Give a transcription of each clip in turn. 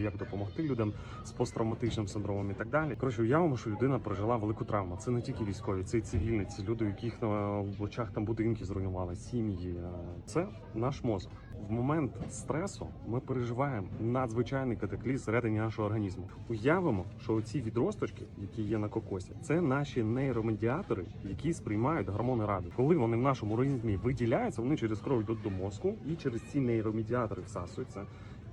як допомогти людям з посттравматичним синдромом і так далі. Коротше, уявимо, що людина пережила велику травму. Це не тільки військові, це і цивільні, це люди, яких на очах там будинки зруйнували, сім'ї. Це наш мозок. В момент стресу ми переживаємо надзвичайний катаклізм всередині нашого організму. Уявимо, що оці відросточки, які є на кокосі, це наші нейромедіатори, які сприймають гормони ради. Коли вони в нашому організмі виділяються, вони через кров йдуть до мозку і через ці нейромедіатори всасуються.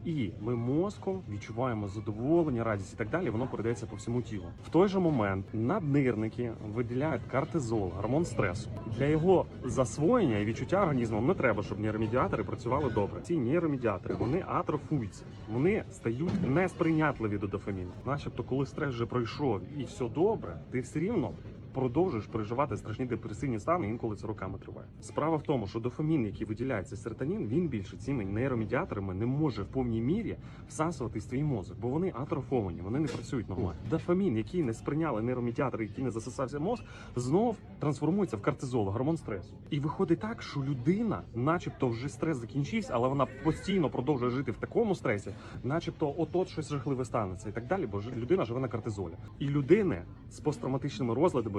І ми мозком відчуваємо задоволення, радість і так далі. Воно передається по всьому тілу. В той же момент наднирники виділяють кортизол, гормон стресу. Для його засвоєння і відчуття організмом не треба, щоб нейромедіатори працювали добре. Ці нейромедіатори вони атрофуються, вони стають несприйнятливі до дофаміну. Начебто, коли стрес вже пройшов і все добре, ти все рівно. Продовжуєш переживати страшні депресивні стани, інколи це роками триває. Справа в тому, що дофамін, який виділяється серотонін, він більше цими нейромедіаторами не може в повній мірі всасуватись в твій мозок, бо вони атрофовані, вони не працюють нормально. Дофамін, який не сприйняли нейромедіатори, який не засосався мозк, знов трансформується в кортизол, гормон стресу. І виходить так, що людина, начебто, вже стрес закінчився, але вона постійно продовжує жити в такому стресі, начебто, от щось жахливе станеться і так далі, бо людина живе на кортизолі. І людини з посттравматичними розладами,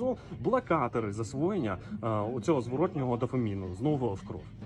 блокатори засвоєння е, цього зворотнього дофаміну знову в кров.